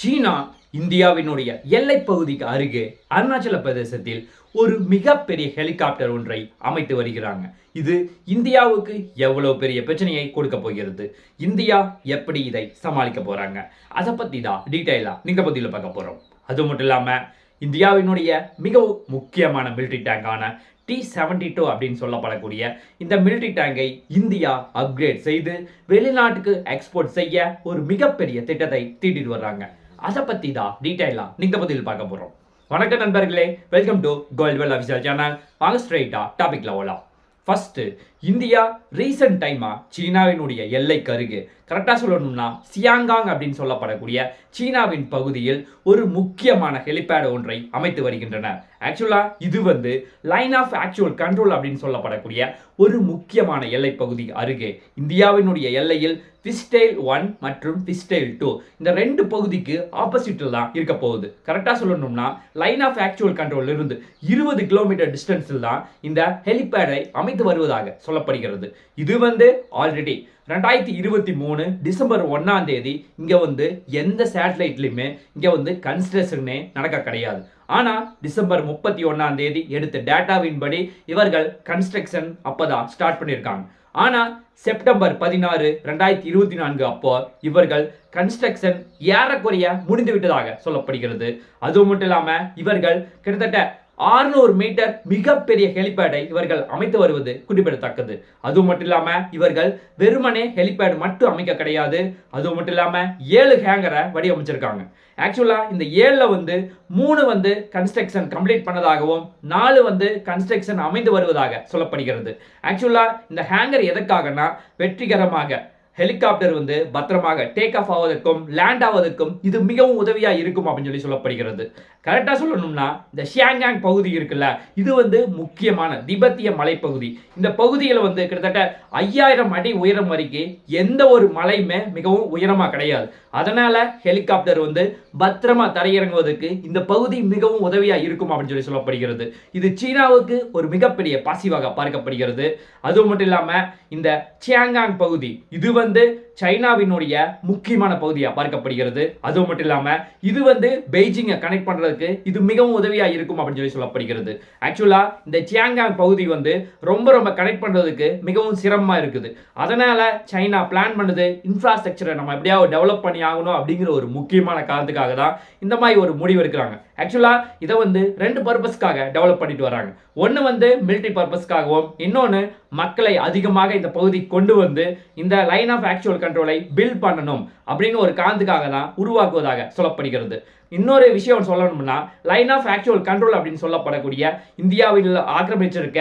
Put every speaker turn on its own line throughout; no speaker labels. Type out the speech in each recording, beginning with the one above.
சீனா இந்தியாவினுடைய எல்லைப்பகுதிக்கு அருகே அருணாச்சல பிரதேசத்தில் ஒரு மிகப்பெரிய ஹெலிகாப்டர் ஒன்றை அமைத்து வருகிறாங்க. இது இந்தியாவுக்கு எவ்வளவு பெரிய பிரச்சனையை கொடுக்க போகிறது? இந்தியா எப்படி இதை சமாளிக்க போறாங்க? அதை பத்தி தான் டீட்டெயிலா நீங்க பத்தியில பார்க்க போறோம். அது மட்டும் இல்லாம இந்தியாவினுடைய மிகவும் முக்கியமான மிலிட்ரி டேங்கான டி செவன்டி டூ அப்படின்னு சொல்லப்படக்கூடிய இந்த மிலிட்ரி டேங்கை இந்தியா அப்கிரேட் செய்து வெளிநாட்டுக்கு எக்ஸ்போர்ட் செய்ய ஒரு மிகப்பெரிய திட்டத்தை தீட்டிட்டு வர்றாங்க. அதை பற்றி தான் டீட்டெயிலாக நீங்கள் பதில் பார்க்க போகிறோம் வணக்கம் நண்பர்களே welcome to Goldwell official channel வாங்க ஸ்ட்ரைட்டாக டாபிக்ல ஓலாம். ஃபஸ்ட்டு இந்தியா ரீசெண்ட் டைமாக சீனாவினுடைய எல்லைக்கு அருகே. கரெக்டாக சொல்லணும்னா சியாங்காங் அப்படின்னு சொல்லப்படக்கூடிய சீனாவின் பகுதியில் ஒரு முக்கியமான ஹெலிபேட் ஒன்றை அமைத்து வருகின்றனர். ஆக்சுவலாக இது வந்து லைன் ஆஃப் ஆக்சுவல் கண்ட்ரோல் அப்படின்னு சொல்லப்படக்கூடிய ஒரு முக்கியமான எல்லை பகுதி அருகே. இந்தியாவினுடைய எல்லையில் பிஸ்டைல் ஒன் மற்றும் பிஸ்டைல் டூ இந்த ரெண்டு பகுதிக்கு ஆப்போசிட்டில் தான் இருக்க போகுது. கரெக்டாக சொல்லணும்னா லைன் ஆஃப் ஆக்சுவல் கண்ட்ரோல் இருந்து இருபது கிலோமீட்டர் டிஸ்டன்ஸில் தான் இந்த ஹெலிபேடை அமைத்து வருவதாக சொல்லப்படுகிறது. இது வந்து ஆல்ரெடி ரெண்டாயிரத்தி இருபத்தி மூணு டிசம்பர் ஒன்றாம் தேதி இங்கே வந்து எந்த சேட்டலைட்லையுமே இங்கே வந்து கன்ஸ்ட்ரக்ஷனே நடக்க கிடையாது. ஆனால் டிசம்பர் முப்பத்தி ஒன்றாம் தேதி எடுத்த டேட்டாவின்படி இவர்கள் கன்ஸ்ட்ரக்ஷன் அப்போ தான் ஸ்டார்ட் பண்ணியிருக்காங்க. ஆனால் செப்டம்பர் பதினாறு ரெண்டாயிரத்தி இருபத்தி நான்கு அப்போ இவர்கள் கன்ஸ்ட்ரக்ஷன் ஏறக்குறைய முடிந்து விட்டதாக சொல்லப்படுகிறது. அது மட்டும் இல்லாமல் இவர்கள் கிட்டத்தட்ட 600 மீட்டர் மிகப்பெரிய ஹெலிபேடை இவர்கள் அமைத்து வருவது குறிப்பிடத்தக்கது. அது மட்டும் இல்லாமல் இவர்கள் வெறுமனே ஹெலிபேட் மட்டும் அமைக்க கிடையாது. அது மட்டும் இல்லாமல் ஏழு ஹேங்கரை வடிவமைச்சிருக்காங்க. ஆக்சுவலாக இந்த ஏழில் வந்து மூணு வந்து கன்ஸ்ட்ரக்ஷன் கம்ப்ளீட் பண்ணதாகவும் நாலு வந்து கன்ஸ்ட்ரக்ஷன் அமைந்து வருவதாக சொல்லப்படுகிறது. ஆக்சுவலாக இந்த ஹேங்கர் எதற்காகனா வெற்றிகரமாக ஹெலிகாப்டர் வந்து பத்திரமாக டேக் ஆஃப் ஆவதற்கும் லேண்ட் ஆவதற்கும் இது மிகவும் உதவியாக இருக்கும் அப்படின்னு சொல்லி சொல்லப்படுகிறது. கரெக்டாக சொல்லணும்னா இந்த ஷியாங்காங் பகுதி இருக்குல்ல இது வந்து முக்கியமான திபெத்திய மலைப்பகுதி. இந்த பகுதியில் வந்து கிட்டத்தட்ட ஐயாயிரம் அடி உயரம் வரைக்கும் எந்த ஒரு மலையுமே மிகவும் உயரமாக கிடையாது. அதனால ஹெலிகாப்டர் வந்து பத்திரமா தரையிறங்குவதற்கு இந்த பகுதி மிகவும் உதவியாக இருக்கும் அப்படின்னு சொல்லி சொல்லப்படுகிறது. இது சீனாவுக்கு ஒரு மிகப்பெரிய பாசிவாக பார்க்கப்படுகிறது. அது மட்டும் இல்லாமல் இந்த சியாங்காங் பகுதி இது வந்து வந்து சைனாவினுடைய முக்கியமான பகுதியாக பார்க்கப்படுகிறது. அது மட்டும் இல்லாமல் இது வந்து பெய்ஜிங்கை கனெக்ட் பண்றதுக்கு இது மிகவும் உதவியாக இருக்கும் அப்படின்னு சொல்லி சொல்லப்படுகிறது. ஆக்சுவலா இந்த சியாங்காங் பகுதி வந்து ரொம்ப ரொம்ப கனெக்ட் பண்றதுக்கு மிகவும் சிரமமா இருக்குது. அதனால சைனா பிளான் பண்ணுது இன்ஃப்ராஸ்ட்ரக்சரை நம்ம எப்படியாவது டெவலப் பண்ணி ஆகணும் அப்படிங்கிற ஒரு முக்கியமான காரணத்துக்காக தான் இந்த மாதிரி ஒரு முடிவு எடுக்கிறாங்க. ஆக்சுவலா இதை வந்து ரெண்டு பர்பஸ்க்காக டெவலப் பண்ணிட்டு வராங்க. ஒன்று வந்து மிலிட்டரி பர்பஸ்க்காகவும் இன்னொன்று மக்களை அதிகமாக இந்த பகுதிக்கு கொண்டு வந்து இந்த லைன் ஆஃப் ஆக்சுவல் கண்ட்ரோலை பில்ட் பண்ணணும் அப்படின்னு ஒரு காந்துக்காக தான் உருவாக்குவதாக சொல்லப்படுகிறது. இன்னொரு விஷயம் சொல்லணும்னா லைன் ஆஃப் ஆக்சுவல் கண்ட்ரோல் அப்படின்னு சொல்லப்படக்கூடிய இந்தியாவில் ஆக்கிரமிச்சிருக்க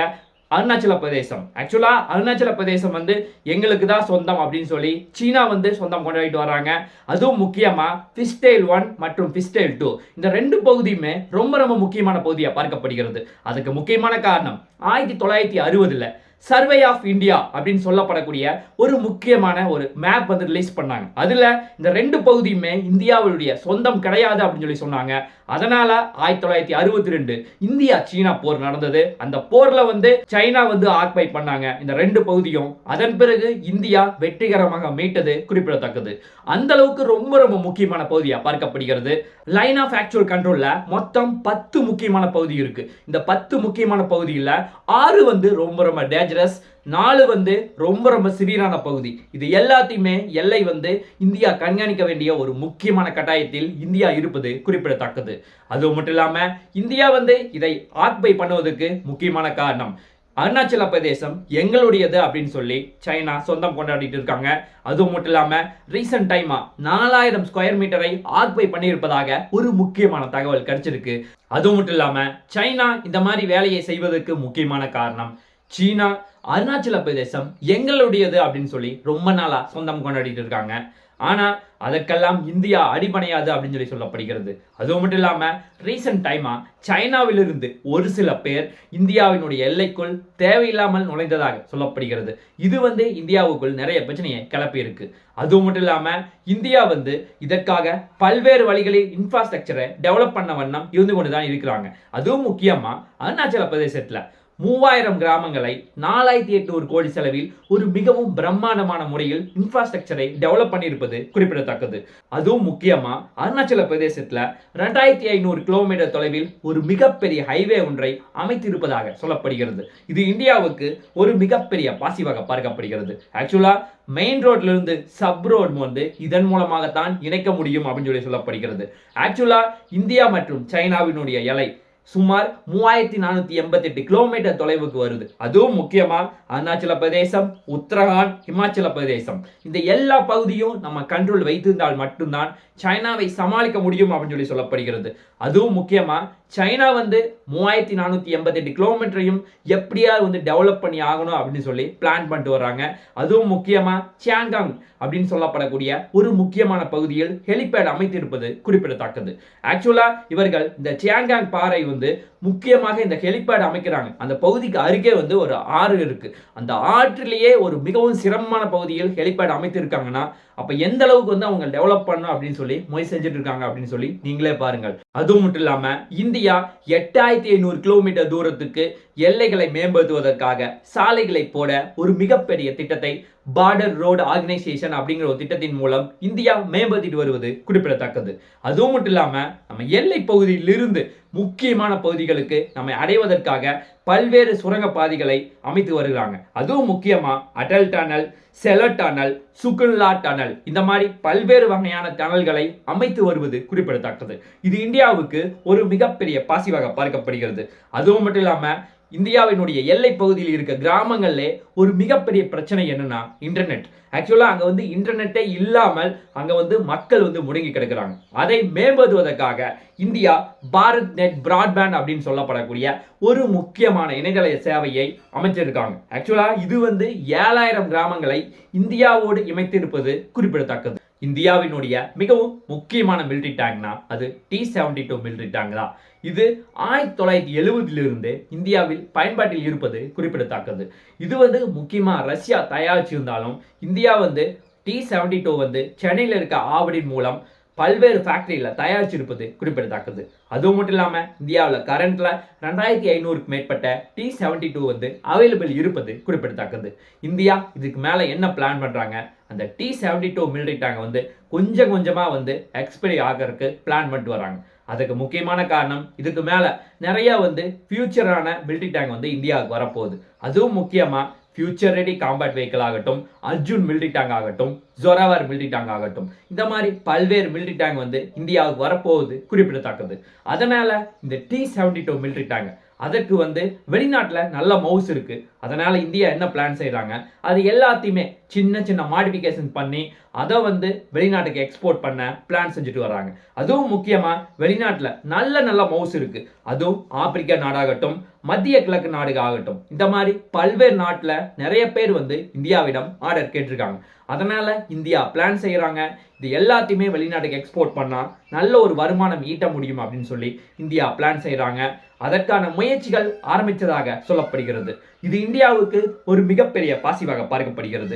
அருணாச்சல பிரதேசம். ஆக்சுவலா அருணாச்சல பிரதேசம் வந்து எங்களுக்கு தான் சொந்தம் அப்படின்னு சொல்லி சீனா வந்து சொந்தம் கொண்டாடிட்டு வராங்க. அதுவும் முக்கியமா பிஸ்டைல் ஒன் மற்றும் பிஸ்டைல் டூ இந்த ரெண்டு பகுதியுமே ரொம்ப ரொம்ப முக்கியமான பகுதியாக பார்க்கப்படுகிறது. அதுக்கு முக்கியமான காரணம் ஆயிரத்தி தொள்ளாயிரத்தி அறுபதுல சர்வே ஆஃப் இந்தியா அப்படின்னு சொல்லப்படக்கூடிய ஒரு முக்கியமான ஒரு மேப் வந்து ரிலீஸ் பண்ணாங்க. அதில் இந்த ரெண்டு பகுதியுமே இந்தியாவுடைய சொந்தம் கிடையாது அப்படின்னு சொல்லி சொன்னாங்க. அதனால ஆயிரத்தி தொள்ளாயிரத்தி அறுபத்தி ரெண்டு இந்தியா சீனா போர் நடந்தது. அந்த போர்ல வந்து சைனா வந்து ஆக்பை பண்ணாங்க. இந்த ரெண்டு பகுதியும் அதன் பிறகு இந்தியா வெற்றிகரமாக மீட்டது குறிப்பிடத்தக்கது. அந்த அளவுக்கு ரொம்ப ரொம்ப முக்கியமான பகுதியா பார்க்கப்படுகிறது. லைன் ஆஃப் ஆக்சுவல் கண்ட்ரோல்ல மொத்தம் பத்து முக்கியமான பகுதி இருக்கு. இந்த பத்து முக்கியமான பகுதியில் ஆறு வந்து ரொம்ப ரொம்ப டேஞ்சரஸ் நாலு வந்து ரொம்ப ரொம்ப சிவியரான பகுதி. இது எல்லாத்தையுமே எல்லை வந்து இந்தியா கண்காணிக்க வேண்டிய ஒரு முக்கியமான கட்டாயத்தில் இந்தியா இருப்பது குறிப்பிடத்தக்கது. அது மட்டும் இல்லாம இந்தியா வந்து இதை ஆக்பை பண்ணுவதற்கு முக்கியமான காரணம். அருணாச்சல பிரதேசம் எங்களுடையது அப்படின்னு சொல்லி சைனா சொந்தம் கொண்டாடிட்டு இருக்காங்க. அது மட்டும் இல்லாம ரீசெண்ட் டைமாக நாலாயிரம் ஸ்கொயர் மீட்டரை ஆக்பை பண்ணியிருப்பதாக ஒரு முக்கியமான தகவல் கிடைச்சிருக்கு. அது மட்டும் இல்லாம சைனா இந்த மாதிரி வேலையை செய்வதற்கு முக்கியமான காரணம். சீனா அருணாச்சல பிரதேசம் எங்களுடையது அப்படின்னு சொல்லி ரொம்ப நாளா சொந்தம் கொண்டாடிட்டு இருக்காங்க. ஆனா அதற்கெல்லாம் இந்தியா அடிபணையாது அப்படின்னு சொல்லி சொல்லப்படுகிறது. அதுவும் மட்டும் இல்லாம ரீசெண்ட் டைமா சைனாவிலிருந்து ஒரு சில பேர் இந்தியாவினுடைய எல்லைக்குள் தேவையில்லாமல் நுழைந்ததாக சொல்லப்படுகிறது. இது வந்து இந்தியாவுக்குள் நிறைய பிரச்சனையை கிளப்பியிருக்கு அதுவும் மட்டும் இல்லாம இந்தியா வந்து இதற்காக பல்வேறு வழிகளில் இன்ஃப்ராஸ்ட்ரக்சரை டெவலப் பண்ண வண்ணம் இருந்து கொண்டு தான் இருக்கிறாங்க. அதுவும் முக்கியமா அருணாச்சல பிரதேசத்துல மூவாயிரம் கிராமங்களை நாலாயிரத்தி எட்நூறு கோடி செலவில் ஒரு மிகவும் பிரம்மாண்டமான முறையில் இன்ஃப்ராஸ்ட்ரக்சரை டெவலப் பண்ணியிருப்பது குறிப்பிடத்தக்கது. அதுவும் முக்கியமா அருணாச்சல பிரதேசத்தில் ரெண்டாயிரத்தி ஐநூறு கிலோமீட்டர் தொலைவில் ஒரு மிகப்பெரிய ஹைவே ஒன்றை அமைத்திருப்பதாக சொல்லப்படுகிறது. இது இந்தியாவுக்கு ஒரு மிகப்பெரிய பாசிவாக பார்க்கப்படுகிறது. ஆக்சுவலா மெயின் ரோட்ல இருந்து சப் ரோடு வந்து இதன் மூலமாகத்தான் இணைக்க முடியும் அப்படின்னு சொல்லி சொல்லப்படுகிறது. ஆக்சுவலா இந்தியா மற்றும் சைனாவினுடைய எல்லை சுமார் மூவாயிரத்தி நானூற்றி எண்பத்தி எட்டு கிலோமீட்டர் தொலைவுக்கு வருது. அதுவும் முக்கியமாக அருணாச்சல பிரதேசம் உத்தரகாண்ட் ஹிமாச்சல பிரதேசம். இந்த எல்லா பகுதியும் நம்ம கண்ட்ரோல் வைத்திருந்தால் மட்டும்தான் சைனாவை சமாளிக்க முடியும் அப்படின்னு சொல்லி சொல்லப்படுகிறது. அதுவும் முக்கியமாக சைனா வந்து மூவாயிரத்தி நானூற்றி எண்பத்தெட்டு கிலோமீட்டரையும் எப்படியாவது வந்து டெவலப் பண்ணி ஆகணும் அப்படின்னு சொல்லி பிளான் பண்ணிட்டு வர்றாங்க. அதுவும் முக்கியமாக சியாங்காங் அப்படின்னு சொல்லப்படக்கூடிய ஒரு முக்கியமான பகுதியில் ஹெலிபேட் அமைத்திருப்பது குறிப்பிடத்தக்கது. ஆக்சுவலாக இவர்கள் இந்த சியாங்காங் பாறை வந்து ఉంటుంది முக்கியமாக இந்த ஹெலிபேட் அமைக்கிறாங்க. அந்த பகுதிக்கு அருகே வந்து ஒரு ஆறு இருக்கு. அந்த ஆற்றிலேயே ஒரு மிகவும் சிரமமான பகுதியில் ஹெலிபேட் அமைத்திருக்காங்கன்னா அப்ப எந்த அளவுக்கு வந்து அவங்க டெவலப் பண்ணணும் அப்படின்னு சொல்லி முயற்சி செஞ்சுட்டு இருக்காங்க அப்படின்னு சொல்லி நீங்களே பாருங்கள். அதுவும் மட்டும் இல்லாம இந்தியா எட்டாயிரத்தி ஐநூறு கிலோமீட்டர் தூரத்துக்கு எல்லைகளை மேம்படுத்துவதற்காக சாலைகளை போட ஒரு மிகப்பெரிய திட்டத்தை பார்டர் ரோடு ஆர்கனைசேஷன் அப்படிங்கிற ஒரு திட்டத்தின் மூலம் இந்தியா மேம்படுத்திட்டு வருவது குறிப்பிடத்தக்கது. அதுவும் மட்டும் இல்லாம நம்ம எல்லை பகுதியிலிருந்து முக்கியமான பகுதி குடிகளுக்கு நம்மை அடைவதற்காக பல்வேறு சுரங்க பாதைகளை அமைத்து வருகிறாங்க. அதுவும் முக்கியமா அடல் டனல் செல டனல் சுகுல்லா டனல். இந்த மாதிரி பல்வேறு வகையான டனல்களை அமைத்து வருவது குறிப்பிடத்தக்கது. இது இந்தியாவுக்கு ஒரு மிகப்பெரிய பாசிவாக பார்க்கப்படுகிறது. அதுவும் மட்டும் இல்லாமல் இந்தியாவினுடைய எல்லை பகுதியில் இருக்க கிராமங்களில் ஒரு மிகப்பெரிய பிரச்சனை என்னன்னா இன்டர்நெட் ஆக்சுவலாக அங்கே வந்து இன்டர்நெட்டே இல்லாமல் அங்கே வந்து மக்கள் வந்து முடங்கி கிடக்குறாங்க. அதை மேம்படுத்துவதற்காக இந்தியா பாரத் நெட் பிராட்பேண்ட் அப்படின்னு சொல்லப்படக்கூடிய ஒரு முக்கியமான இணையதள சேவையை அமைச்சிருக்காங்க. ஆக்சுவலாக இது வந்து ஏழாயிரம் கிராமங்களை இந்தியாவோடு இணைத்திருப்பது குறிப்பிடத்தக்கது. இந்தியாவினுடைய மிகவும் முக்கியமான மிலிட்ரி டேங்க்னா அது T seventy two military tank தான். இது ஆயிரத்தி தொள்ளாயிரத்தி எழுபதிலிருந்து இந்தியாவில் பயன்பாட்டில் இருப்பது குறிப்பிடத்தக்கது. இது வந்து முக்கியமாக ரஷ்யா தயாரிச்சிருந்தாலும் இந்தியா வந்து டி செவன்டி டூ வந்து சென்னையில் இருக்க ஆவடின் மூலம் பல்வேறு ஃபேக்டரியில் தயாரிச்சிருப்பது குறிப்பிடத்தக்கது. அதுவும் மட்டும் இல்லாமல் இந்தியாவில் கரண்ட்டில் ரெண்டாயிரத்தி ஐநூறுக்கு மேற்பட்ட டி செவன்டி டூ வந்து அவைலபிள் இருப்பது குறிப்பிடத்தக்கது. இந்தியா இதுக்கு மேலே என்ன பிளான் பண்ணுறாங்க அந்த டி செவன்டி டூ மிலிட்ரி டேங்கை வந்து கொஞ்சம் கொஞ்சமாக வந்து எக்ஸ்பைரி ஆகிறதுக்கு பிளான் பண்ணிட்டு வராங்க. அதுக்கு முக்கியமான காரணம் இதுக்கு மேலே நிறையா வந்து ஃபியூச்சரான மிலிட்ரி டேங்க் வந்து இந்தியாவுக்கு வரப்போகுது. அதுவும் முக்கியமாக ஃபியூச்சர் ரெடி காம்பேட் வெஹிக்கிள் ஆகட்டும் அர்ஜுன் மில்ட்ரி டேங்க் ஆகட்டும் ஜொராவர் மில்ட்ரி டேங்க் ஆகட்டும் இந்த மாதிரி பல்வேறு மில்ட்ரி டேங்க் வந்து இந்தியாவுக்கு வரப்போகுது குறிப்பிடத்தக்கது. அதனால இந்த T seventy two military tank அதற்கு வந்து வெளிநாட்டில் நல்ல மவுஸ் இருக்குது அதனால் இந்தியா என்ன பிளான் செய்கிறாங்க அது எல்லாத்தையுமே சின்ன சின்ன மாடிஃபிகேஷன் பண்ணி அதை வந்து வெளிநாட்டுக்கு எக்ஸ்போர்ட் பண்ண பிளான் செஞ்சுட்டு வராங்க. அதுவும் முக்கியமாக வெளிநாட்டில் நல்ல நல்ல மவுஸ் இருக்குது அதுவும் ஆப்பிரிக்கா நாடாகட்டும் மத்திய கிழக்கு நாடுகள் ஆகட்டும் இந்த மாதிரி பல்வேறு நாட்டில் நிறைய பேர் வந்து இந்தியாவிடம் ஆர்டர் கேட்டிருக்காங்க. அதனால் இந்தியா பிளான் செய்கிறாங்க இது எல்லாத்தையுமே வெளிநாட்டுக்கு எக்ஸ்போர்ட் பண்ணால் நல்ல ஒரு வருமானம் ஈட்ட முடியும் அப்படின்னு சொல்லி இந்தியா பிளான் செய்கிறாங்க அதற்கான முயற்சிகள் ஆரம்பித்ததாக சொல்லப்படுகிறது. இது இந்தியாவுக்கு ஒரு மிகப்பெரிய பாசிவாக பார்க்கப்படுகிறது.